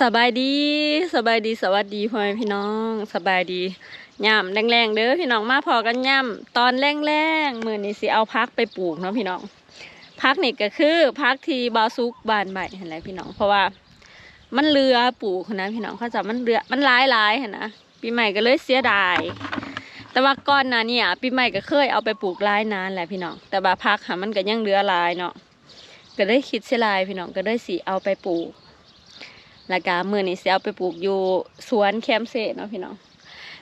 สบายดีสบายดีสวัสดีพ่อแม่พี่น้องสบายดีย่ำแรงๆเด้อพี่น้องมาพอกันย่ำตอนแรงๆมือนี้สิเอาพักไปปลูกเนาะพี่น้องพักนี่ก็คือพักที่บาซุกบานใบเห็นไหมพี่น้องเพราะว่า มันเรือปลูกนะพี่น้องเขาจะมันเรือมันหลายหลายๆเห็นนะปีใหม่ก็เลยเสียดาย แต่ว่าก่อนหนะเนี่ยปีใหม่ก็เคยเอาไปปลูกหลายนานแหละพี่น้องแต่ว่าพักค่ะมันก็ยังเหลือหลายเนาะก็ได้คิดเสียดายพี่น้องก็ได้สิเอาไปปลูก แล้วก็มือนี้สิเอาไปปลูกอยู่สวนแคมเซเนาะพี่น้อง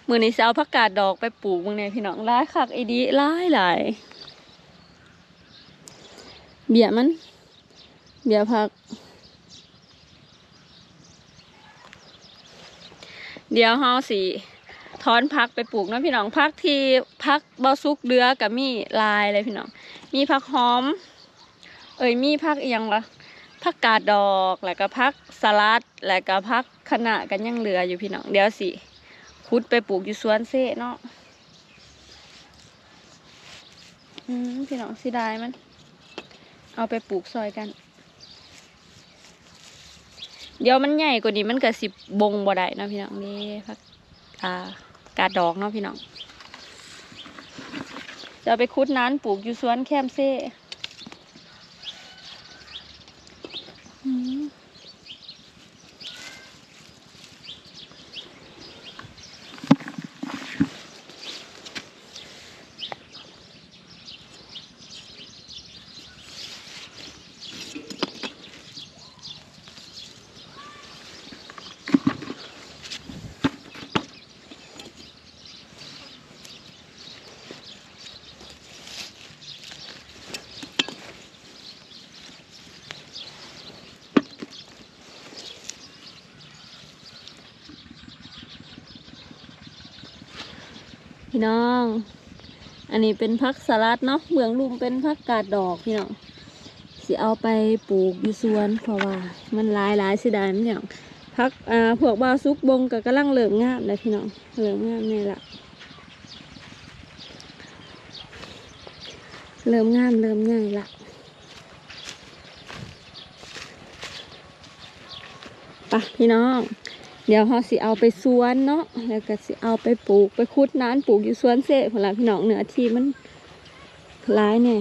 มือนี้สิเอาผักกาดดอกไปปลูกมืองในพี่น้องหลายคักอีดีหลายหลายเบียมัน เบียผัก เดี๋ยวเฮาสิถอนพักไปปลูกนะพี่น้องพักที่พักบ่ซุกเดือกับมีลายเลยพี่น้อง มีผักหอม เอ้ยมีผักเอียงวะ ผักกาดดอกแล้วก็ผักสลัด แล้วก็ผักคะน้ากันยังเหลืออยู่พี่น้องเดี๋ยวสิคุดไปปลูกอยู่สวนเซ่เนาะอืมพี่น้องสิได้มัน เอาไปปลูกซอยกัน เดี๋ยวมันใหญ่กว่านี้มันก็สิบบงบ่ได้เนาะพี่น้องนี่ผักอ่ากาดดอกเนาะพี่น้องจะไปคุดน้นปลูกอยู่สวนแคมเซ่ อื พี่น้อง อันนี้เป็นพักสลัดเนาะเมืองลุมเป็นพักกาดดอกพี่น้องสิเอาไปปลูกอยู่สวนเพราะว่า มันหลายหลายเสิได้มันอย่างพักอ่าพวกบาซุกบงก็กำลังเริ่มงามเลยพี่น้องเริ่มงามนี่ละเริ่มงามเริ่มง่ายละไปะพี่น้อง เดี๋ยวเขาสิเอาไปสวนเนาะแล้วก็สิเอาไปปลูกไปคุดน้านปลูกอยู่สวนเสะพนละพี่น้องเหนือที่มันร้ายเนี่ย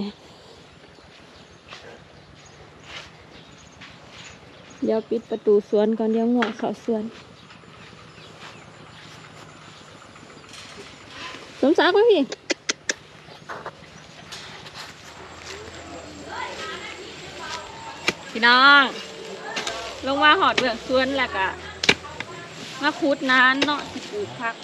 เดี๋ยวปิดประตูสวนก่อนเดี๋ยวงัวเข้าสวน สมศักดิ์ไหมพี่พี่น้อง ลงมาหอดเบือกสวนแล้วก็ มาคูดนานเนาะสิปลูกผัก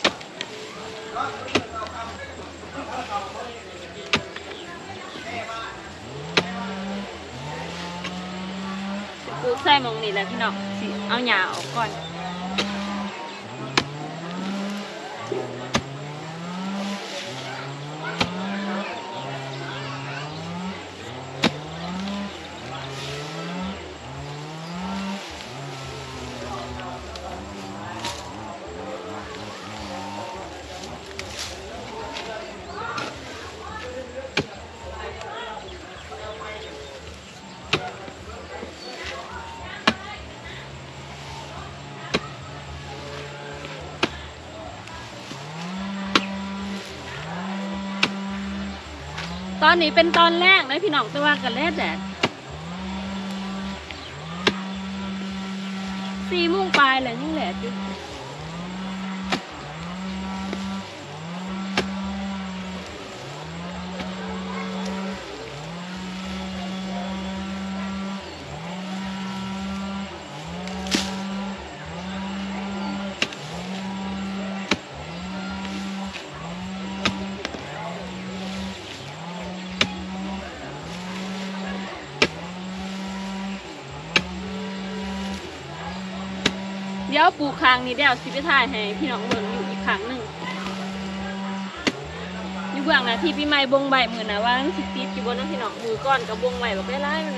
สิปลูกใส่หมองนี่แหละพี่น้องสิเอาหญ้าออกก่อน อนนี้เป็นตอนแรกนะพี่น้องแต่ว่ากันแลดแดดสี่มุ่งปลายเลยนี่แหละจุด ยวปลูกคางนี้เดี๋ยวสิไปถ่ายให้พี่น้องเบิ่งอยู่อีกครั้งหนึ่งอยู่เบื้องนะที่พี่ไม้บงใบมือนะว่าสิติดอยู่บนน้ำพี่น้องมือก่อนกับบงใบแบบได้ไล่มัน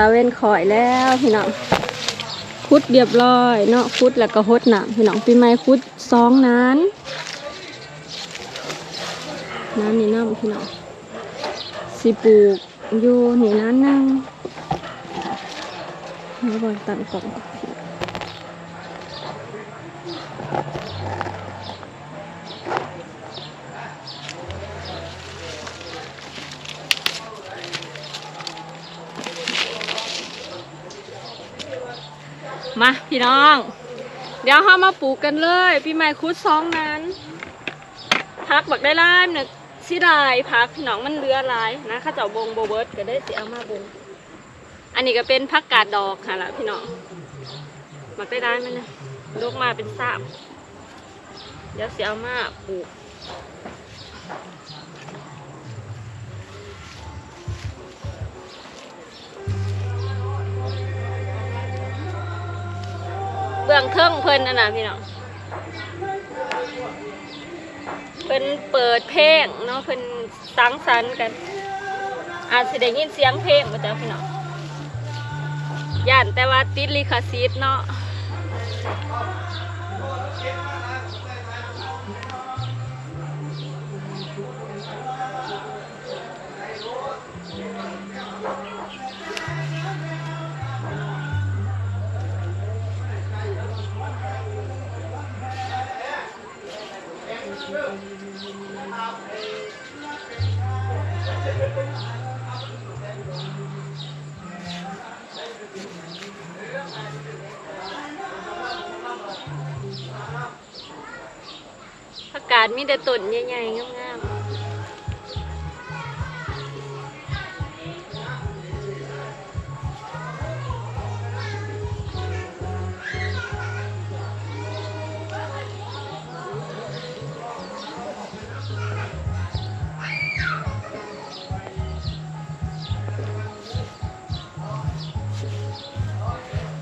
ตาเว้นคอยแล้วพี่น้องคุดเรียบร้อยเนาะคุดแล้วก็หดหน้ำพี่น้องปีใหม่คุดสองนั้นน้ำนี่น้ำพี่น้องสีปลูกอยู่นี่นั้นนึงแล้วบอลตันกล่องก่อนมา พี่น้อง เดี๋ยวเรามาปลูกกันเลยปีใหม่คุดสองนั้นพักบักได้ล่หนึ่งสิได้พักพี่น้องมันเรือลายนะข้าเจ้าบงโบเบิร์ตก็ได้สิเอามาบงอันนี้ก็เป็นพักกาดดอกค่ะละพี่น้องบักได้ได้มันนะลูกมาเป็นสามเดี๋ยวเสิเอามาปลูก เบื้องเครื่องเพิ่นน่ะนะพี่น้องเพิ่นเปิดเพลงเนาะเพิ่นสังสรรค์กัน อาจสิได้ยินเสียงเพลงมาจ้าพี่น้องย่านแต่ว่าติดลิขสิทธิ์เนาะากาศมีแต่ต้นใหญ่ๆงามๆ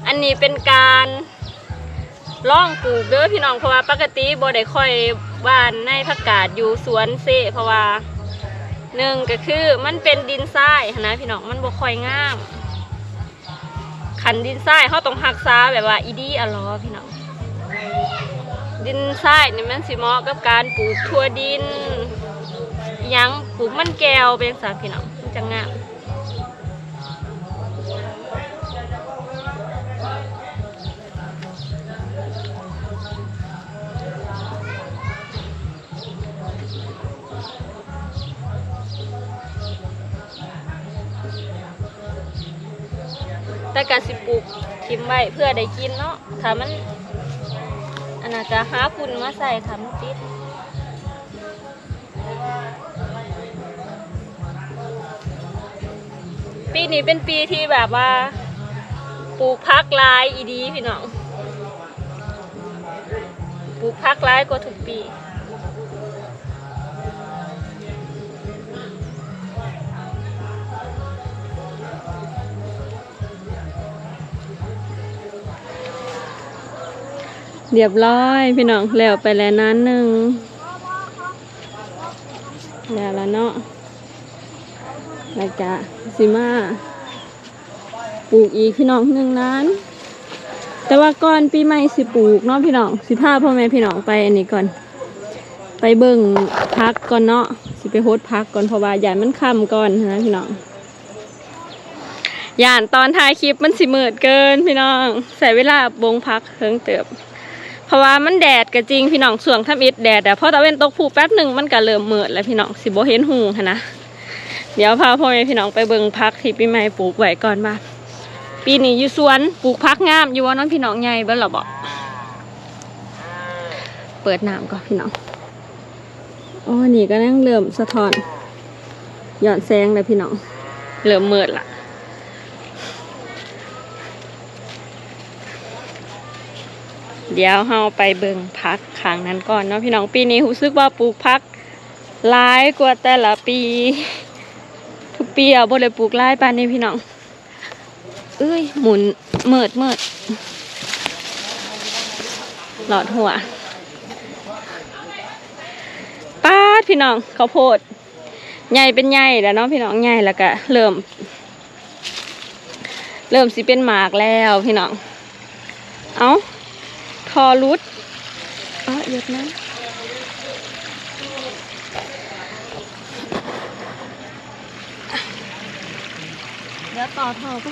อันนี้เป็นการล่องปลูกเด้อพี่น้องเพราะว่าปกติบ่ได้ค่อย หว่านในผักกาดอยู่สวนเซเพราะว่าหนึ่งก็คือมันเป็นดินทรายนะพี่น้องมันบ่ค่อยงามขันดินทรายเขาต้องหักษาแบบว่าอีดีอะลอพี่น้องดินทรายนี่มันสิเหมาะกับการปลูกทั่วดินยังปลูกมันแก้วเป็นสาพี่น้องมันจะงาม แต่การสิปลูกทิมไว้เพื่อได้กินเนาะถ้ามันอันน่ะจะหาคุณมาใส่ทำติดปีนี้เป็นปีที่แบบว่าปลูกพักลายอีดีพี่น้องปลูกพักลายกว่าทุกปี เรียบร้อยพี่น้องแล้วไปแล้วนั้นหนึ่งแล้วล้วเนาะแล้วจะสิมาปลูกอีกพี่น้องหนึ่งนั้น แต่ว่าก่อนปีใหม่สิปลูกเนาะพี่น้องสิพาพ่อแม่พี่น้องไปอันนี้ก่อน ไปเบิ่งพักก่อนเนาะสิไปโฮดพักก่อนเพราะว่าอย่มันค่ำก่อนนะพี่น้องย่านตอนท้ายคลิปมันสิมืดเกินพี่น้อง ใส่เวลาบงพักเฮิงเติบ เพราะว่ามันแดดก็จริงพี่น้องส่วงทำอิดแดดแต่พอตะเวนตกผูแป๊บหนึ่งมันก็เริ่มมืดแล้วพี่น้องสิบ่เห็นหูหั้นะเดี๋ยวพาพ่อแม่พี่น้องไปเบิ่งพักที่ปีใหม่ปลูกไว้ก่อนว่าปีนี้อยู่สวนปลูกพักงามอยู่ว่าน้องพี่น้องใหญ่เบิ่งหรอบอกเปิดน้ำก่อนพี่น้องอ๋อนี่ก็นั่งเริ่มสะท้อนหย่อนแสงเลยพี่น้องเริ่มมืดละ เดี๋ยวเราไปเบิ่งพักขางนั้นก่อนเนาะพี่น้องปีนี้รู้สึกว่าปลูกพักหลายกว่าแต่ละปี ทุกปีอะบ่ได้ปลูกหลายปานนี้พี่น้องเอ้ยหมุนเมิดเมิดหลอดหัวป้าดพี่น้องเขาโพดใหญ่เป็นใหญ่แล้วเนาะพี่น้องใหญ่แล้วก็เริ่ม เริ่มสิเป็นหมากแล้วพี่น้อง เอ้า ทอรุดอ๋อหยุดนะเดี๋ยวต่อทอก็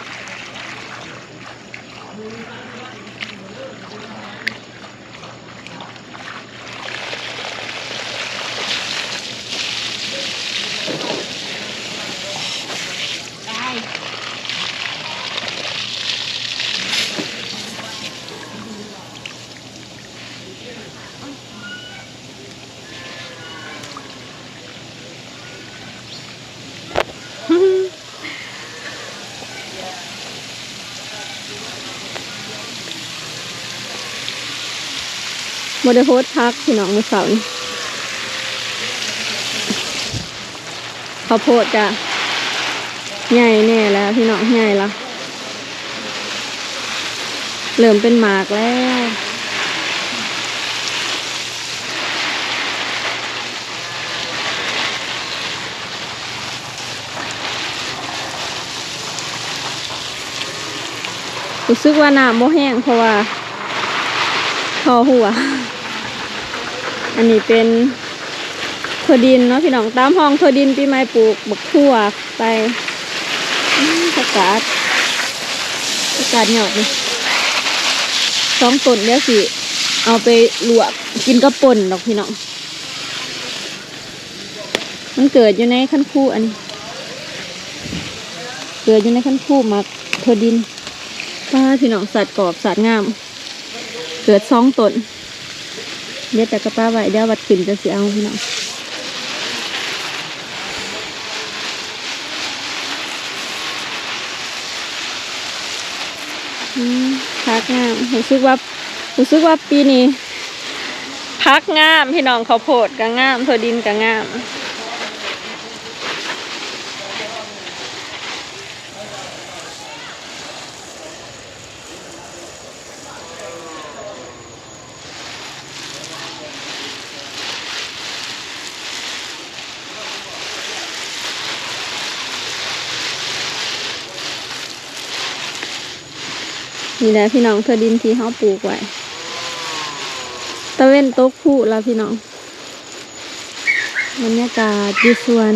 โมเดโฮสพักพี่น้องมือเสาร์นี่ข้าวโพดจะใหญ่แน่แล้วพี่น้องใหญ่ล้วเริ่มเป็นหมากแล้วรู้สึกว่าน้ำโมแห้งเพราะว่าทอหัว อันนี้เป็นถั่วดินเนาะพี่น้องตามห้องถั่วดินปีใหม่ปลูกบักทั่วไปอื้อผักกาดผักกาดหยอดนี่สองต้นเดี๋ยวสิ เอาไปลวกกินกระป่นดอกพี่น้องมันเกิดอยู่ในขั้นคู่อันนี้เกิดอยู่ในขั้นคู่มักถั่วดินป้าพี่น้องสัตว์กรอบสัตว์งาม เกิดสองต้น เดี๋ยวแต่กระป้าไว้เดี๋ยววัดขึ้นจะเสียเอาพี่น้องพักงามรู้สึกว่ารู้สึกว่าปีนี้พักงามพี่น้องเขาโพดก็งามถั่วดินก็งาม นี่แหละพี่น้องเธอดินที่เขาปลูกไว้ตะเว้นโต๊ะผู้แล้วพี่น้องบรรยากาศอยู่สวน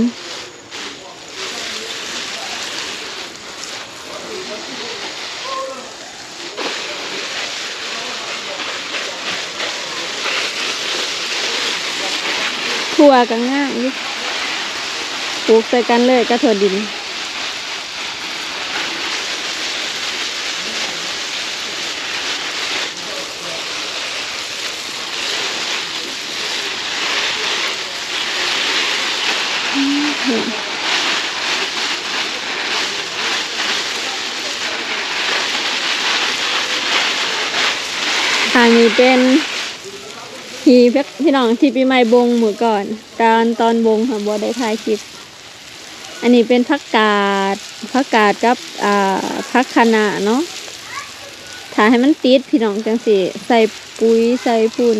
ทั่วกันง่ายปลูกใส่กันเลยก็ถั่วดิน ทางนี้เป็นที่พี่พี่น้องที่ปีใหม่บงหมือก่อน ตอนตอนบงค่ะบัได้ถ่ายคลิป อันนี้เป็นผักกาดผักกาดกับอ่าผักคณะเนาะถ้ายให้มันติดพี่น้องจังสิใส่ปุ๋ยใส่พุ่น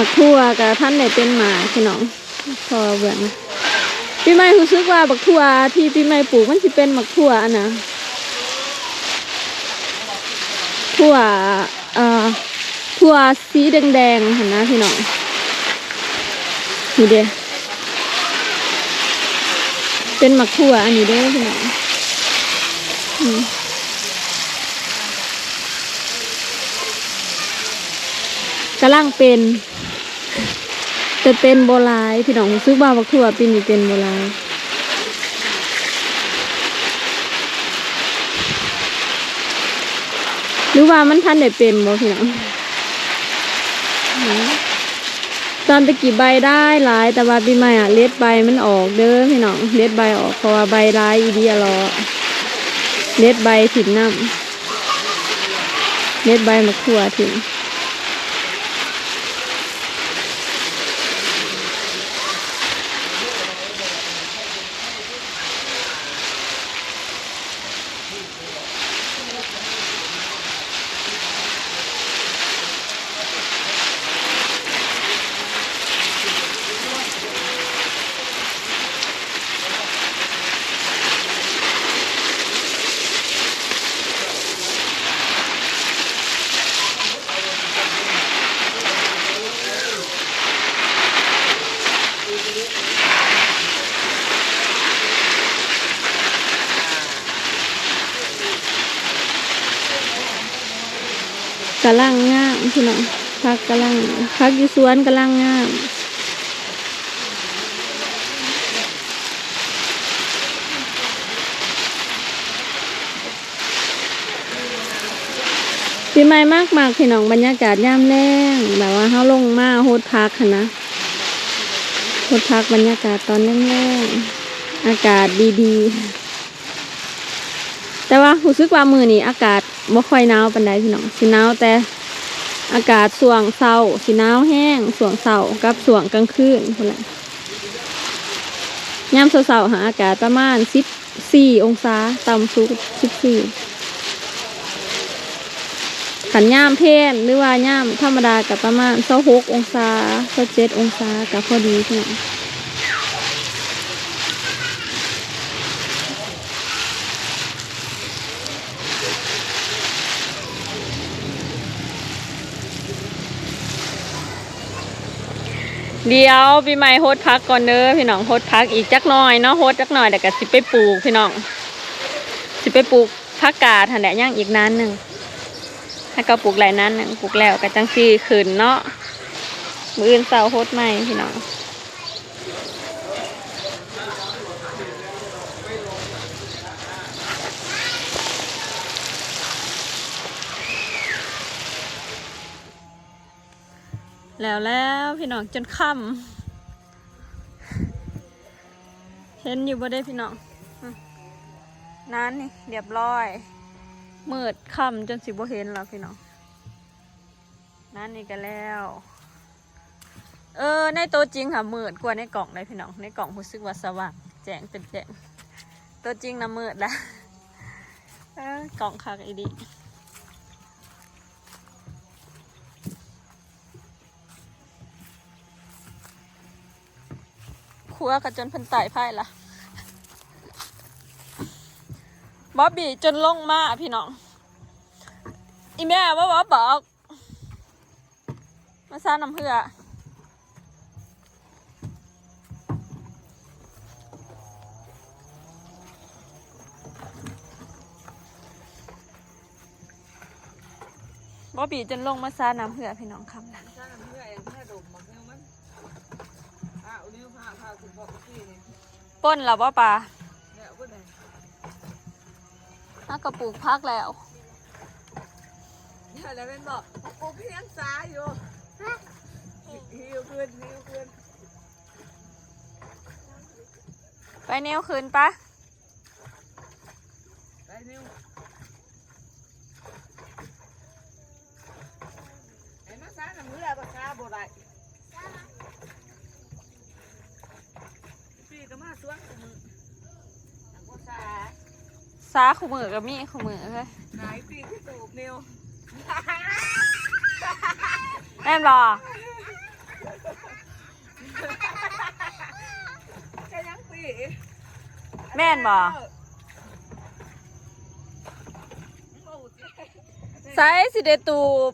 มักทั่วกับท่านไหนเป็นหมาพี่น้องพอเบื่อนะพี่ไม่รู้สึกว่าบักทั่วที่พี่ไม่ปลูกมันสิเป็นหมักทั่วอันนะทั่วเอ่อทั่วสีแดงๆเห็นนะพี่น้องนี่เด้เป็นหมักทั่วอันนี้เด้พี่น้องกำลังเป็น แต่เป็นโบรายพี่น้องซื้อบ้าบักทั่วปีนี้เป็นโบรายหรือว่ามันทันได้เป็นบ่พี่น้องตอนตะกี้ใบได้หลาย แต่ว่าปีใหม่อะเล็ดใบมันออกเด้อพี่น้องเล็ดใบออกเพราะว่าใบร้ายอีเดียรอเล็ดใบถิ่นน้ำเล็ดใบมะขั่วถิ่น กะลังงามพี่น้องพักกะลังพักอยู่สวนกะลังงามปีใหม่มากมากพี่น้องบรรยากาศย่ามแรงแบบว่าเฮาลงมาโฮดพักหั้นนะโฮดพักบรรยากาศตอนแรงๆอากาศดีๆ แต่ว่ารู้สึกว่ามือนี้อากาศบ่ค่อยหนาวปานใดพี่น้องสิหนาวแต่อากาศส่วงเช้าสิหนาวแห้งส่วงเช้ากับส่วงกลางคืนพุ่นแหละยามเช้าหาอากาศประมาณ14องศาต่ำสุด14ขันย่ามเพนหรือว่าย่ามธรรมดากับประมาณเศร้าหกองศาเศร้าเจ็ดองศากับพอดีพี่น้อง เดี๋ยวพี่ใหม่โฮดพักก่อนเด้อพี่น้องโฮดพักอีกจักหน่อยเนาะโฮดจักหน่อยแต่ก็สิไปปลูกพี่น้องสิไปปลูกผักกาดหันแหละย่างอีกนานหนึ่งถ้าก็ปลูกหลายนั้นน่งปลูกแล้วก็จังซีขึ้นเนาะมืออื่นเสาโฮดใหม่พี่น้อง แล้วแล้วพี่น้องจนค่ำเห็นอยู่บ่ได้พี่น้องนั้นนี่เรียบร้อยมืดค่ำจนสิบ่เห็นแล้วพี่น้องนั่นนี่ก็แล้ว เออในตัวจริงค่ะมืดกว่าในกล่องเลยพี่น้องในกล่องรู้สึกว่าสว่างแจ้งเป็นแจ้งตัวจริงนะมืดละเออกล่องคักอีดี ครัวกับจนเพันไต่ไพ่ละบ๊อบบี้จนลงมาพี่น้อง อีแม่ว่าว่าบอก มาซ่าน้ำเพื่อบ๊อบบี้จนลงมาซ่าน้ำเพื่อพี่น้องคำนะถ้นำเพื่อเองถ้าดมมันเนี่ยมันอะอุลิวผ้าผ้าคุณ บอกพี่นี่ป้นแล้วว่าปลาเนี่ยพูดเลยถ้ากระปลูกพักแล้วเนี่ยแล้วเป็นบอกโอ้พี่ยังสาอยู่หิวขึ้นหิวขึ้นไปแนวคืนปะไปนิ้วไอ้มาสาน้ำเพื่อปากกาบ่ได้พี่ก็มา สวนกูมือนักว่าสาซาขูมือกับมีขูมือเลยไหนพี่ที่ตูบนิ้วแม่นบอแค่ยังปีแม่นบอไซสิเดตูบ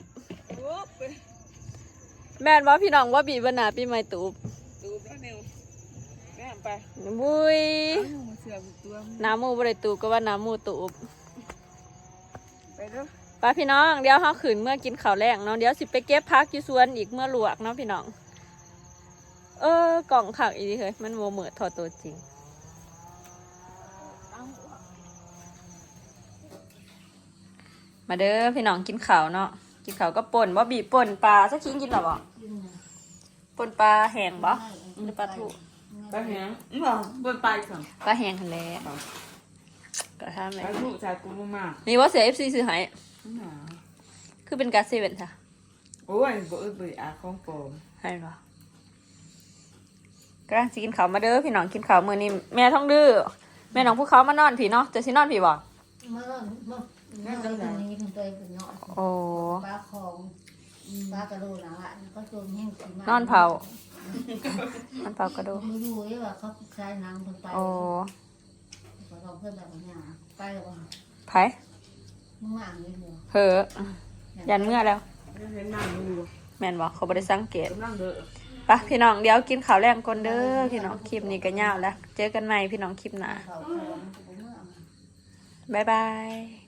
ตูบแม่นว่าพี่น้องว่าบีบนาปีใหม่ตูบ ไปบุยเอามาเสือกตัวน้ำมูบริตูบก็ว่าน้ำมูตูบไปเด้อไป้าพี่น้องเดี๋ยวเขาขืนเมื่อกินข้าวแรงเนาะเดี๋ยวสิไปเก็บพักอยู่สวนอีกเมื่อลวกเนาะพี่น้อง เออกล่องขักอีดีเฮ้ยมันโมเหมือทอตัวจริงมาเด้อพี่น้องกินข้าวเนาะกินข้าวก็ป่นว่าบีบป่นปลาสักชิ้นกินหรอบ่ปนปลาแห้งบ่หรือปลาทู ไปแหงนี่บอกบนไปสั่งปลาแห้งหั่นแหละก็ทำเลไปยลูกชายกูมากนี่ว่าเสีย FC ซื้อให้หนาคือเป็นการเซเว่นค่ะโอ้ยบ่เอ้ยบ่อาของปลอมให้บ่กำลังสิกินข้าวมาเด้อพี่น้องกินข้าวมื้อนี้แม่ท้องดื้อแม่น้องผู้เขามานอนพี่เนาะจะสินอนพี่บ่เมื่อเมื่อเมื่อตรงนี้เป็นตัวเป็นนอนโอ้ปลาของ ปลากระโดดนะฮะก็จนแห้งขึ้นมานอนเผามันเผากระดูกไม่รู้ว่าเขาใช้น้ำคนไปโอ้ก็ลองเพื่อนแบบนี้ไปหรือเปล่าไผมึงอ่านเลยเหรอเหอะยันเมื่อแล้วเห็นนั่งอยู่แม่นบ่เขาบ่ได้สังเกตกำลังเด้อไปะพี่น้องเดี๋ยวกินข้าวแรงก่อนเด้อพี่น้องคลิปนี้ก็ยาวแล้ว เจอกันใหม่พี่น้องคลิปหน้าเขาเขาเมื่อบ๊ายบาย